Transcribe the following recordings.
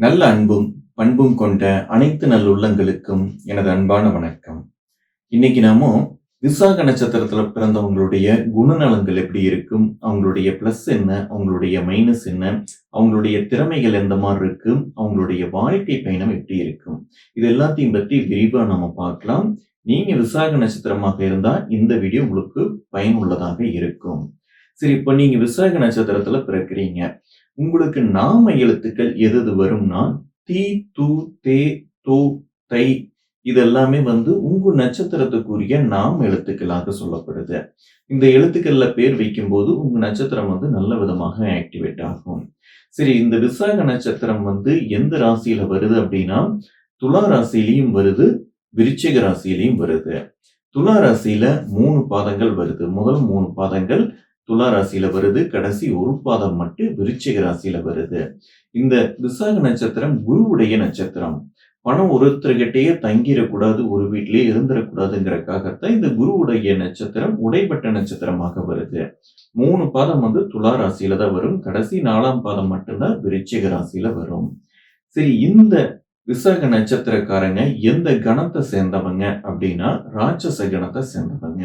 நல்ல அன்பும் பண்பும் கொண்ட அனைத்து நல்லுள்ளங்களுக்கும் எனது அன்பான வணக்கம். இன்னைக்கு நாம விசாக நட்சத்திரத்துல பிறந்தவங்களுடைய குணநலங்கள் எப்படி இருக்கும்? அவங்களுடைய பிளஸ் என்ன? அவங்களுடைய மைனஸ் என்ன? அவங்களுடைய திறமைகள் எந்த மாதிரி இருக்கு? அவங்களுடைய வாழ்க்கை பயணம் எப்படி இருக்கும்? இது எல்லாத்தையும் பற்றி விரிவா நாம பார்க்கலாம். நீங்க விசாக நட்சத்திரமாக இருந்தா இந்த வீடியோ உங்களுக்கு பயனுள்ளதாக இருக்கும். சரி இப்ப நீங்க விசாக நட்சத்திரத்துல பிறக்கிறீங்க. உங்களுக்கு நாம எழுத்துக்கள் எது எது வரும்னா தி தூ தே தோ தை. இதெல்லாமே வந்து உங்க நட்சத்திரத்துக்குரிய நாம் எழுத்துக்களாக சொல்லப்படுது. இந்த எழுத்துக்கள்ல பேர் வைக்கும்போது உங்க நட்சத்திரம் வந்து நல்ல விதமாக ஆக்டிவேட் ஆகும். சரி இந்த விசாக நட்சத்திரம் வந்து எந்த ராசியில வருது அப்படின்னா துலா ராசியிலையும் வருது விருச்சிக ராசியிலையும் வருது. துலா ராசியில மூணு பாதங்கள் வருது. முதல் மூணு பாதங்கள் துலா ராசியில வருது. கடைசி ஒரு பாதம் மட்டும் விருச்சிக ராசியில வருது. இந்த விசாக நட்சத்திரம் குருவுடைய நட்சத்திரம். பணம் ஒருத்தர்கிட்டயே தங்கிடக்கூடாது ஒரு வீட்டிலேயே இருந்துடக்கூடாதுங்கிறக்காகத்தான் இந்த குருவுடைய நட்சத்திரம் உடைப்பட்ட நட்சத்திரமாக வருது. மூணு பாதம் வந்து துலா ராசியில தான் வரும். கடைசி நாலாம் பாதம் மட்டும்தான் விருச்சிக ராசியில வரும். சரி இந்த விசாக நட்சத்திரக்காரங்க எந்த கணத்தை சேர்ந்தவங்க அப்படின்னா ராட்சச கணத்தை சேர்ந்தவங்க.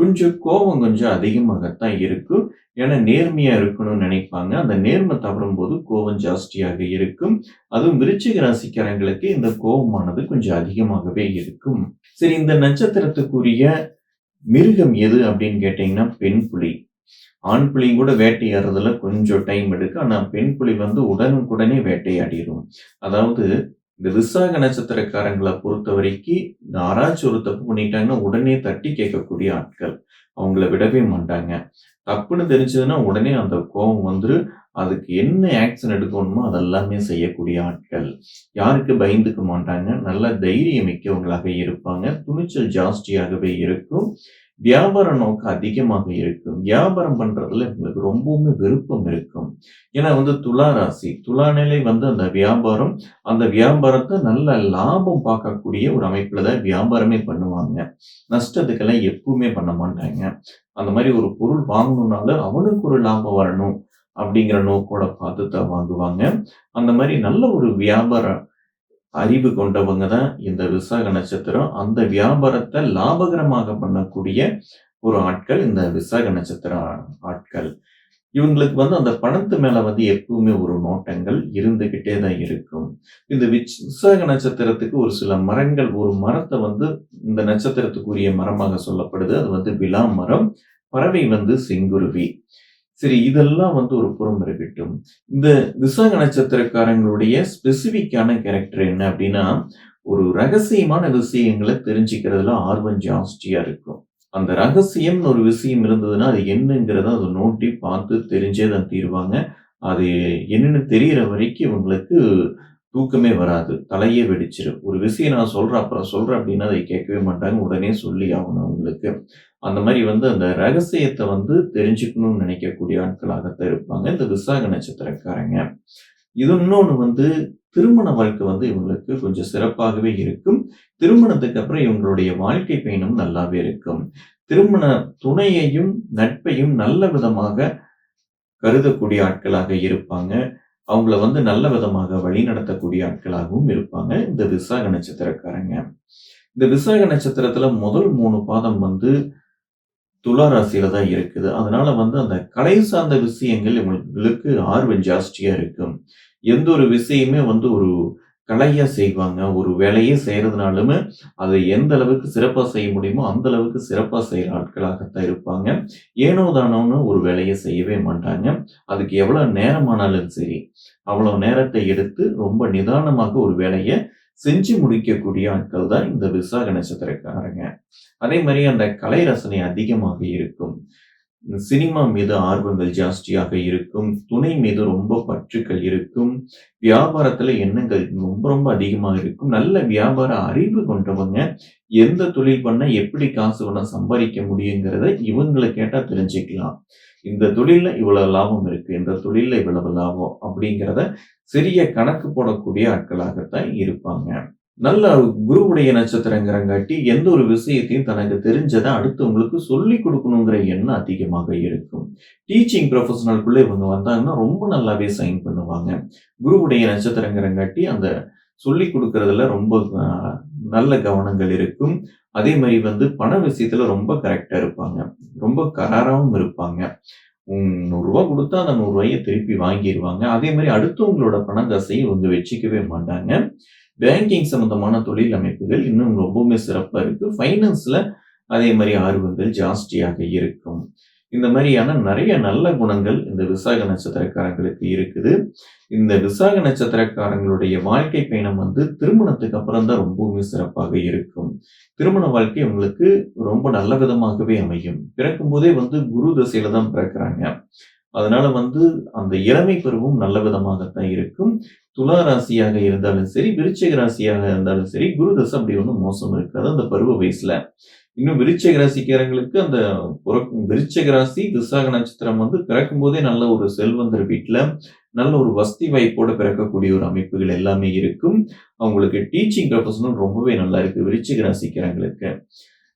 கொஞ்சம் கோபம் கொஞ்சம் அதிகமாகத்தான் இருக்கும் ஏன்னா நேர்மையா இருக்கணும்னு நினைப்பாங்க. அந்த நேர்மை தவறும் போது கோபம் ஜாஸ்தியாக இருக்கும். அதுவும் விருச்சிக ராசிக்காரங்களுக்கு இந்த கோபமானது கொஞ்சம் அதிகமாகவே இருக்கும். சரி இந்த நட்சத்திரத்துக்குரிய மிருகம் எது அப்படின்னு கேட்டீங்கன்னா பெண் புலி. ஆண் புலியும் கூட வேட்டையாடுறதுல கொஞ்சம் டைம் எடுக்கும். ஆனால் பெண் புலி வந்து உடனுக்குடனே வேட்டையாடிடும் அதாவது இந்த விசாக நட்சத்திரக்காரங்களை பொறுத்த வரைக்கும் யாராச்சும் ஒரு தப்பு பண்ணிட்டாங்கன்னா உடனே தட்டி கேட்கக்கூடிய ஆட்கள் அவங்கள விடவே மாட்டாங்க. தப்புன்னு தெரிஞ்சதுன்னா உடனே அந்த கோபம் வந்துரு. அதுக்கு என்ன ஆக்ஷன் எடுக்கணுமோ அதெல்லாமே செய்யக்கூடிய ஆட்கள். யாருக்கு பயந்துக்க மாட்டாங்க. நல்ல தைரியம் மிக்கவங்களாக இருப்பாங்க. துணிச்சல் ஜாஸ்தியாகவே இருக்கும். வியாபார நோக்கம் அதிகமாக இருக்கும். வியாபாரம் பண்றதுல உங்களுக்கு ரொம்பவுமே விருப்பம் இருக்கும். ஏன்னா வந்து துலா ராசி துலா நிலை வந்து அந்த வியாபாரம் அந்த வியாபாரத்தை நல்ல லாபம் பார்க்கக்கூடிய ஒரு அமைப்புல தான் வியாபாரமே பண்ணுவாங்க. நஷ்டத்துக்கெல்லாம் எப்பவுமே பண்ண மாட்டாங்க. அந்த மாதிரி ஒரு பொருள் வாங்கணும்னாலும் அவனுக்கு ஒரு லாபம் வரணும் அப்படிங்கிற நோக்கோட பார்த்து தான் வாங்குவாங்க. அந்த மாதிரி நல்ல ஒரு வியாபார அறிவு கொண்டவங்க தான் இந்த விசாக நட்சத்திரம். அந்த வியாபாரத்தை லாபகரமாக பண்ணக்கூடிய ஒரு ஆட்கள் இந்த விசாக நட்சத்திர ஆட்கள். இவங்களுக்கு வந்து அந்த பணத்து மேல வந்து எப்பவுமே ஒரு நோட்டங்கள் இருந்துகிட்டே தான் இருக்கும். இந்த விசாக நட்சத்திரத்துக்கு ஒரு சில மரங்கள் ஒரு மரத்தை வந்து இந்த நட்சத்திரத்துக்குரிய மரமாக சொல்லப்படுது. அது வந்து விழா மரம் பறவை வந்து செங்குருவி. சரி இதெல்லாம் வந்து ஒரு புறம் இருக்கட்டும் இந்த விசாக நட்சத்திரக்காரங்களுடைய ஸ்பெசிஃபிக்கான கேரக்டர் என்ன அப்படின்னா ஒரு ரகசியமான விஷயங்களை தெரிஞ்சுக்கிறதுல ஆர்வம் ஜாஸ்தியா இருக்கும். அந்த ரகசியம்னு ஒரு விஷயம் இருந்ததுன்னா அது என்னங்கிறத அதை நோட்டி பார்த்து தெரிஞ்சே தான் தீருவாங்க. அது என்னன்னு தெரியற வரைக்கும் இவங்களுக்கு தூக்கமே வராது. தலையே வெடிச்சிடும் ஒரு விஷயம் நான் சொல்றேன் அப்புறம் சொல்றேன் அப்படின்னா அதை கேட்கவே மாட்டாங்க. உடனே சொல்லி ஆகணும் அவங்களுக்கு. அந்த மாதிரி வந்து அந்த ரகசியத்தை வந்து தெரிஞ்சுக்கணும்னு நினைக்கக்கூடிய ஆட்களாகத்தான் இருப்பாங்க. இந்த விசாக நட்சத்திரக்காரங்க. இது இன்னொன்று வந்து திருமண வாழ்க்கை வந்து இவங்களுக்கு கொஞ்சம் சிறப்பாகவே இருக்கும். திருமணத்துக்கு அப்புறம் இவங்களுடைய வாழ்க்கை பயணம் நல்லாவே இருக்கும். திருமண துணையையும் நட்பையும் நல்ல விதமாக கருதக்கூடிய ஆட்களாக இருப்பாங்க. அவங்கள வந்து நல்ல விதமாக வழி நடத்தக்கூடிய ஆட்களாகவும் இருப்பாங்க. இந்த விசாக நட்சத்திரக்காரங்க இந்த விசாக நட்சத்திரத்துல முதல் மூணு பாதம் வந்து துலா ராசியில தான் இருக்குது. அதனால வந்து அந்த கலை சார்ந்த விஷயங்கள் இவங்களுக்கு ஆர்வம் ஜாஸ்தியா இருக்கும். எந்த ஒரு விஷயமே வந்து ஒரு கலையா செய்வாங்க. ஒரு வேலையே செய்யறதுனாலுமே அதை எந்த அளவுக்கு சிறப்பா செய்ய முடியுமோ அந்த அளவுக்கு சிறப்பா செய்கிற ஆட்களாகத்தான் இருப்பாங்க. ஏனோ தானோன்னு ஒரு வேலையை செய்யவே மாட்டாங்க. அதுக்கு எவ்வளவு நேரமானாலும் சரி அவ்வளவு நேரத்தை எடுத்து ரொம்ப நிதானமாக ஒரு வேலையை செஞ்சு முடிக்கக்கூடிய ஆட்கள் தான் இந்த விசாக நட்சத்திரக்காரங்க அதே மாதிரி அந்த கலை ரசனை அதிகமாக இருக்கும். சினிமா மீது ஆர்வங்கள் ஜாஸ்தியாக இருக்கும் துணை மீது ரொம்ப பற்றுக்கள் இருக்கும் வியாபாரத்துல எண்ணங்கள் ரொம்ப ரொம்ப அதிகமாக இருக்கும் நல்ல வியாபார அறிவு கொண்டவங்க எந்த தொழில் பண்ண எப்படி காசு பண்ண சம்பாதிக்க முடியுங்கிறத இவங்களை கேட்டா தெரிஞ்சுக்கலாம். இந்த தொழில்ல இவ்வளவு லாபம் இருக்கு இந்த தொழில்ல இவ்வளவு லாபம் அப்படிங்கிறத சிறிய கணக்கு போடக்கூடிய ஆட்களாகத்தான் இருப்பாங்க. நல்ல குருவுடைய நட்சத்திரங்கிறங்காட்டி எந்த ஒரு விஷயத்தையும் தனக்கு தெரிஞ்சதை அடுத்தவங்களுக்கு சொல்லிக் கொடுக்கணுங்கிற எண்ணம் அதிகமாக இருக்கும். டீச்சிங் ப்ரொஃபஷனல்குள்ளே இவங்க வந்தாங்கன்னா, ரொம்ப நல்லாவே சைன் பண்ணுவாங்க. குருவுடைய நட்சத்திரங்கிறங்காட்டி அந்த சொல்லிக் கொடுக்கறதுல ரொம்ப நல்ல கவனங்கள் இருக்கும். அதே மாதிரி வந்து பண விஷயத்துல ரொம்ப கரெக்டாக இருப்பாங்க. ரொம்ப கராராகவும் இருப்பாங்க. நூறுரூவா கொடுத்தா அந்த நூறுரூவாயை திருப்பி வாங்கிடுவாங்க அதே மாதிரி அடுத்தவங்களோட பணம் காசையும் இவங்க வச்சுக்கவே மாட்டாங்க. பேங்கிங் சம்மந்தமான தொழில் அமைப்புகள் இன்னும் ரொம்பவுமே சிறப்பாக இருக்கு. ஃபைனான்ஸில் அதே மாதிரி ஆர்வங்கள் ஜாஸ்தியாக இருக்கும். இந்த மாதிரியான நிறைய நல்ல குணங்கள் இந்த விசாக நட்சத்திரக்காரங்களுக்கு இருக்குது. இந்த விசாக நட்சத்திரக்காரங்களுடைய வாழ்க்கை பயணம் வந்து திருமணத்துக்கு அப்புறம் தான் ரொம்பவுமே சிறப்பாக இருக்கும். திருமண வாழ்க்கை உங்களுக்கு ரொம்ப நல்ல விதமாகவே அமையும். பிறக்கும்போதே வந்து குரு தசையில தான் பிறக்குறாங்க. அதனால வந்து அந்த இளமை பருவம் நல்ல விதமாகத்தான் இருக்கும். துலா ராசியாக இருந்தாலும் சரி, விருச்சிக ராசியாக இருந்தாலும் சரி, குரு தசை அப்படி ஒன்றும் மோசம் இருக்காது அந்த பருவ வயசுல. இன்னும் விருச்சிக ராசிக்காரங்களுக்கு அந்த புறக்கும் விருச்சிக ராசி, விசாக நட்சத்திரம் வந்து பிறக்கும்போதே நல்ல ஒரு செல்வந்தர் வீட்ல, நல்ல ஒரு வசதி வாய்ப்போட பிறக்கக்கூடிய ஒரு அமைப்புகள் எல்லாமே இருக்கும். அவங்களுக்கு டீச்சிங் ப்ரொஃபஷனும் ரொம்பவே நல்லா இருக்கு விருச்சிக ராசிக்காரங்களுக்கு.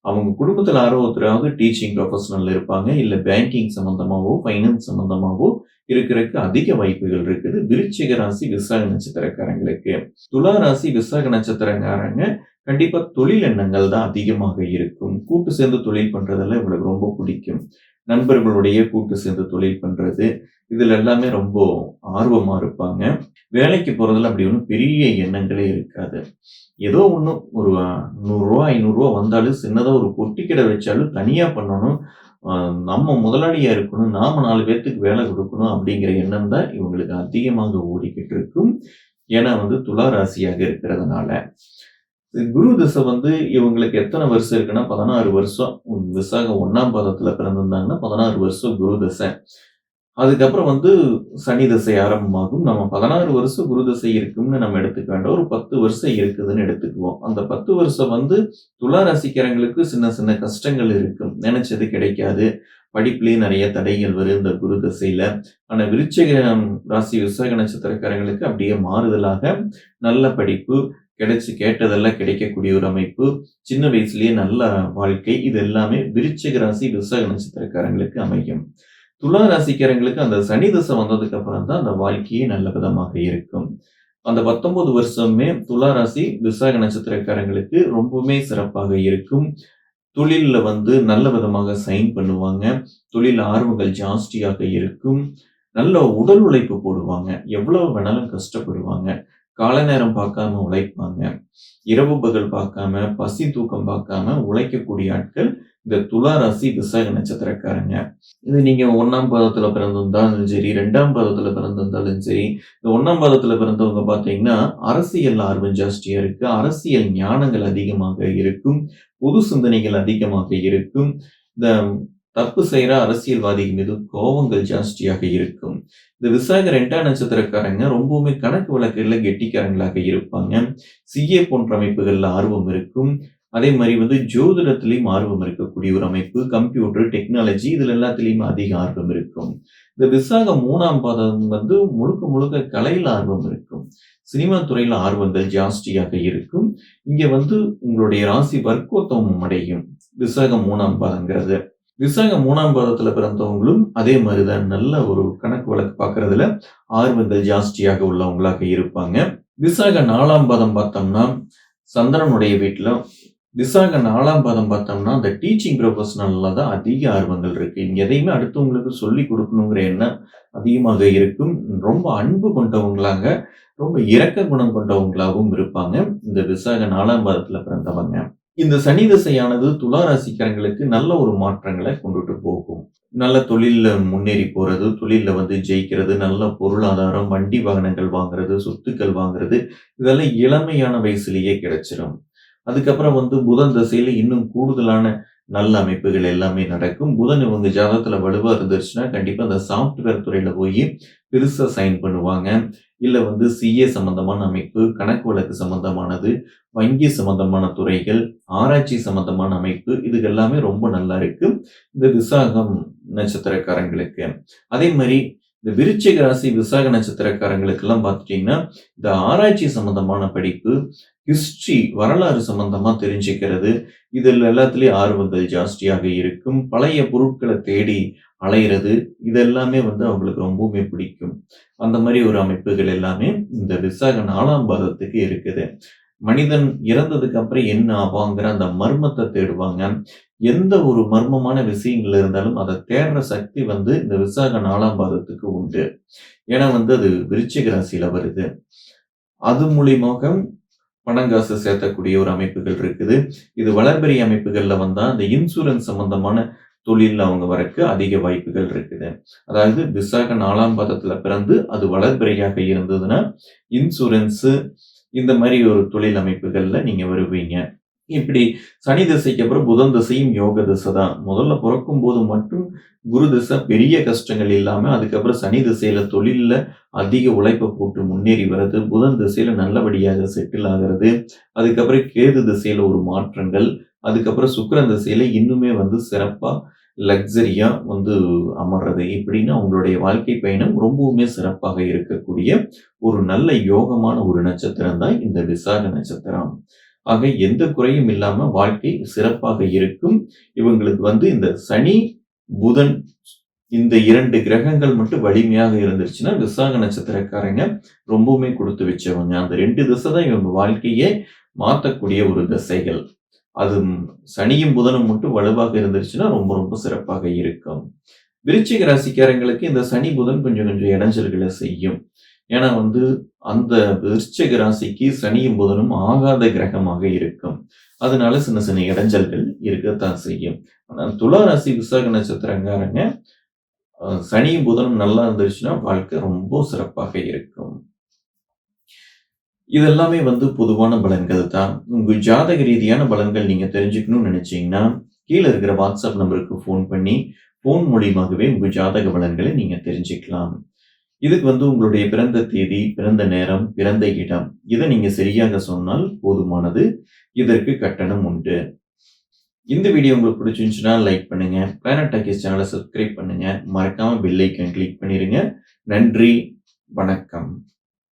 அவங்க குடும்பத்தில் யாரோ ஒருத்தராவது டீச்சிங் ப்ரொஃபஷனல் இருப்பாங்க. இல்லை பேங்கிங் சம்மந்தமாகவோ ஃபைனான்ஸ் சம்மந்தமாகவோ இருக்கிறதுக்கு அதிக வாய்ப்புகள் இருக்குது. விருச்சிக ராசி, விசாக நட்சத்திரக்காரங்களுக்கு. துலா ராசி, விசாக நட்சத்திரக்காரங்க கண்டிப்பாக தொழில் எண்ணங்கள் தான் அதிகமாக இருக்கும். கூட்டு சேர்ந்து தொழில் பண்ணுறதெல்லாம் இவங்களுக்கு ரொம்ப பிடிக்கும். நண்பர்களுடைய கூட்டு சேர்ந்து தொழில் பண்றது, இதுல எல்லாமே ரொம்ப ஆர்வமா இருப்பாங்க. வேலைக்கு போறதுல அப்படி ஒன்றும் பெரிய எண்ணங்களே இருக்காது. ஏதோ ஒன்றும் ஒரு நூறுரூவா ஐநூறுரூவா வந்தாலும் சின்னதாக ஒரு பொட்டி கடை வச்சாலும் தனியாக பண்ணணும். நம்ம முதலாளியாக இருக்கணும். நாம நாலு பேர்த்துக்கு வேலை கொடுக்கணும் அப்படிங்கிற எண்ணம் தான் இவங்களுக்கு அதிகமாக ஓடிக்கிட்டு இருக்கும். ஏன்னா வந்து துலா ராசியாக இருக்கிறதுனால. குரு திசை வந்து இவங்களுக்கு எத்தனை வருஷம் இருக்குன்னா, 16 வருஷம். விசாகம் 1ஆம் பாதத்துல பிறந்திருந்தாங்கன்னா 16 வருஷம் குரு திசை. அதுக்கப்புறம் வந்து சனி திசை ஆரம்பமாகும். நம்ம 16 வருஷம் குரு திசை இருக்கும்னு நம்ம எடுத்துக்க வேண்டாம். ஒரு 10 வருஷம் இருக்குதுன்னு எடுத்துக்குவோம். அந்த 10 வருஷம் வந்து துலா ராசிக்காரங்களுக்கு சின்ன சின்ன கஷ்டங்கள் இருக்கும். நினைச்சது கிடைக்காது. படிப்புலேயும் நிறைய தடைகள் வரும் இந்த குரு திசையில. ஆனா விருச்சிக ராசி, விசாக நட்சத்திரக்காரங்களுக்கு அப்படியே மாறுதலாக நல்ல படிப்பு, கிடைச்சு கேட்டதெல்லாம் கிடைக்கக்கூடிய ஒரு அமைப்பு, சின்ன வயசுலயே நல்ல வாழ்க்கை, இது எல்லாமே விருச்சிக ராசி, விசாக நட்சத்திரக்காரங்களுக்கு அமையும். துலா ராசிக்காரங்களுக்கு அந்த சனி திசை வந்ததுக்கு அப்புறம் தான் அந்த வாழ்க்கையே நல்ல விதமாக இருக்கும். அந்த பத்தொன்பது வருஷமே துலா ராசி, விசாக நட்சத்திரக்காரங்களுக்கு ரொம்பவுமே சிறப்பாக இருக்கும். தொழில்ல வந்து நல்ல விதமாக சைன் பண்ணுவாங்க. தொழில் ஆர்வங்கள் ஜாஸ்தியாக இருக்கும். நல்ல உடல் உழைப்பு போடுவாங்க. எவ்வளவு வேணாலும் கஷ்டப்படுவாங்க. கால நேரம் பார்க்காம உழைப்பாங்க. இரவு பகல் பார்க்காம, பசி தூக்கம் பார்க்காம உழைக்கக்கூடிய ஆட்கள் இந்த துலா ராசி, விசாக நட்சத்திரக்காரங்க. இது நீங்க ஒன்னாம் பாதத்துல பிறந்திருந்தாலும் சரி, ரெண்டாம் பாதத்துல பிறந்திருந்தாலும் சரி, இந்த ஒன்னாம் பாதத்துல பிறந்தவங்க பார்த்தீங்கன்னா, அரசியல் ஆர்வம் ஜாஸ்தியா இருக்கு. அரசியல் ஞானங்கள் அதிகமாக இருக்கும். பொது சிந்தனைகள் அதிகமாக இருக்கும். இந்த தப்பு செய்கிற அரசியல்வாதிகள் மீது கோவங்கள் ஜாஸ்தியாக இருக்கும். இந்த விசாக 2ஆம் நட்சத்திரக்காரங்க ரொம்பவுமே கணக்கு வழக்குகளில் கெட்டிக்காரங்களாக இருப்பாங்க. சிஏ போன்ற அமைப்புகளில் ஆர்வம் இருக்கும். அதே மாதிரி வந்து ஜோதிடத்திலையும் ஆர்வம் இருக்கக்கூடிய ஒரு அமைப்பு. கம்ப்யூட்டர், டெக்னாலஜி இதில் எல்லாத்துலேயும் அதிக ஆர்வம் இருக்கும். இந்த விசாகம் மூணாம் பாதம் வந்து முழுக்க முழுக்க கலையில் ஆர்வம் இருக்கும். சினிமா துறையில் ஆர்வங்கள் ஜாஸ்தியாக இருக்கும். இங்கே வந்து உங்களுடைய ராசி வர்க்கோத்தமம் அடையும். விசாகம் மூணாம் பாதங்கிறது விசாகம் 3ஆம் பாதத்துல பிறந்தவங்களும் அதே மாதிரி தான் நல்ல ஒரு கணக்கு வழக்கு பார்க்கறதுல ஆர்வங்கள் ஜாஸ்தியாக உள்ளவங்களாக இருப்பாங்க. விசாக நாலாம் பாதம் பார்த்தோம்னா, சந்திரனுடைய வீட்டில் விசாக நாலாம் பாதம் பார்த்தோம்னா, அந்த டீச்சிங் ப்ரொஃபஷனலில் தான் அதிக ஆர்வங்கள் இருக்குது எதையுமே அடுத்தவங்களுக்கு சொல்லிக் கொடுக்கணுங்கிற எண்ணம் அதிகமாக இருக்கும். ரொம்ப அன்பு கொண்டவங்களாக, ரொம்ப இரக்க குணம் கொண்டவங்களாகவும் இருப்பாங்க. இந்த விசாக நாலாம் பாதத்தில் பிறந்தவங்க. இந்த சனி திசையானது துலா ராசிக்காரங்களுக்கு நல்ல ஒரு மாற்றங்களை கொண்டுட்டு போகும். நல்ல தொழிலில் முன்னேறி போறது, தொழிலில் வந்து ஜெயிக்கிறது, நல்ல பொருளாதாரம், வண்டி வாகனங்கள் வாங்குறது, சொத்துக்கள் வாங்குறது, இதெல்லாம் இளமையான வயசுலேயே கிடைச்சிடும் அதுக்கப்புறம் வந்து புதன் திசையில இன்னும் கூடுதலான நல்ல அமைப்புகள் எல்லாமே நடக்கும். புதன் இவங்க ஜாதகத்தில் வலுவாக இருந்துருச்சுன்னா, கண்டிப்பாக அந்த சாஃப்ட்வேர் துறையில் போய் பெருசாக சைன் பண்ணுவாங்க. இல்லை வந்து சிஏ சம்மந்தமான அமைப்பு, கணக்கு வழக்கு சம்மந்தமானது வங்கி சம்மந்தமான துறைகள், ஆராய்ச்சி சம்மந்தமான அமைப்பு, இதுக்கு எல்லாமே ரொம்ப நல்லா இருக்குது இந்த விசாகம் நட்சத்திரக்காரங்களுக்கு. அதே மாதிரி இந்த விருச்சிக ராசி விசாக நட்சத்திரக்காரங்களுக்கெல்லாம் பார்த்துட்டீங்கன்னா இந்த ஆராய்ச்சி சம்பந்தமான படிப்பு ஹிஸ்ட்ரி வரலாறு சம்பந்தமா தெரிஞ்சுக்கிறது. இதில் எல்லாத்துலேயும் ஆர்வங்கள் ஜாஸ்தியாக இருக்கும். பழைய பொருட்களை தேடி அலையிறது இதெல்லாமே வந்து அவங்களுக்கு ரொம்பவுமே பிடிக்கும். அந்த மாதிரி ஒரு அமைப்புகள் எல்லாமே இந்த விசாக நாலாம் பாதத்துக்கு இருக்குது. மனிதன் இறந்ததுக்கு அப்புறம் என்ன ஆவாங்கிற அந்த மர்மத்தை தேடுவாங்க. எந்த ஒரு மர்மமான விஷயங்கள் இருந்தாலும் அதை தேடுற சக்தி வந்து இந்த விசாக நாலாம் பாதத்துக்கு உண்டு. ஏன்னா வந்து அது விருச்சிக ராசியில வருது. அது மூலியமாக பணங்காசு சேர்த்தக்கூடிய ஒரு அமைப்புகள் இருக்குது. இது வளர்பெரிய அமைப்புகள்ல வந்தா இந்த இன்சூரன்ஸ் சம்பந்தமான தொழில் அவங்க வரக்கு அதிக வாய்ப்புகள் இருக்குது. அதாவது விசாக நாலாம் பாதத்துல பிறந்து அது வளர்பிறையாக இருந்ததுன்னா இன்சூரன்ஸ் இந்த மாதிரி ஒரு தொழில் அமைப்புகளில் நீங்கள் வருவீங்க. இப்படி சனி திசைக்கு அப்புறம் புதன் திசையும் யோக திசை தான். முதல்ல பிறக்கும் போது மட்டும் குரு திசை பெரிய கஷ்டங்கள் இல்லாமல் அதுக்கப்புறம் சனி திசையில தொழிலில் அதிக உழைப்பை போட்டு முன்னேறி வர்றது புதன் திசையில நல்லபடியாக செட்டில் ஆகிறது அதுக்கப்புறம் கேது திசையில ஒரு மாற்றங்கள் அதுக்கப்புறம் சுக்கரன் திசையில இன்னுமே வந்து சிறப்பாக லக்ஸரியாக வந்து அமர்றது இப்படின்னு அவங்களுடைய வாழ்க்கை பயணம் ரொம்பவுமே சிறப்பாக இருக்கக்கூடிய ஒரு நல்ல யோகமான ஒரு நட்சத்திரம் தான் இந்த விசாக நட்சத்திரம். ஆக எந்த குறையும் இல்லாமல் வாழ்க்கை சிறப்பாக இருக்கும். இவங்களுக்கு வந்து இந்த சனி புதன் இந்த இரண்டு கிரகங்கள் மட்டும் வலிமையாக இருந்துச்சுன்னா விசாக நட்சத்திரக்காரங்க ரொம்பவுமே கொடுத்து வச்சவங்க. அந்த ரெண்டு திசை தான் இவங்க வாழ்க்கையே மாற்றக்கூடிய ஒரு திசைகள். அது சனியும் புதனும் மட்டும் வலுவாக இருந்துருச்சுன்னா ரொம்ப ரொம்ப சிறப்பாக இருக்கும். விருச்சிக ராசிக்காரங்களுக்கு இந்த சனி புதன் கொஞ்சம் கொஞ்சம் இடைஞ்சல்களை செய்யும். ஏன்னா வந்து அந்த விருச்சிக ராசிக்கு சனியும் புதனும் ஆகாத கிரகமாக இருக்கும். அதனால சின்ன சின்ன இடைஞ்சல்கள் இருக்கத்தான் செய்யும். ஆனால் துலா ராசி விசாக நட்சத்திரங்காரங்க சனியும் புதனும் நல்லா இருந்துச்சுன்னா வாழ்க்கை ரொம்ப சிறப்பாக இருக்கும். இதெல்லாமே வந்து பொதுவான பலன்கள் தான். உங்கள் ஜாதக ரீதியான பலன்கள் நீங்கள் தெரிஞ்சுக்கணும்னு நினச்சிங்கன்னா கீழே இருக்கிற வாட்ஸ்அப் நம்பருக்கு ஃபோன் பண்ணி ஃபோன் மூலியமாகவே உங்கள் ஜாதக பலன்களை நீங்கள் தெரிஞ்சுக்கலாம். இதுக்கு வந்து உங்களுடைய பிறந்த தேதி பிறந்த நேரம் பிறந்த இடம் இதை நீங்கள் சரியாக சொன்னால் போதுமானது. இதற்கு கட்டணம் உண்டு. இந்த வீடியோ உங்களுக்கு பிடிச்சிருந்துச்சுன்னா லைக் பண்ணுங்க. பிளானட் டாக்கிஸ் சேனலை சப்ஸ்கிரைப் பண்ணுங்க. மறக்காம பெல் ஐக்கன் கிளிக் பண்ணிடுங்க நன்றி. வணக்கம்.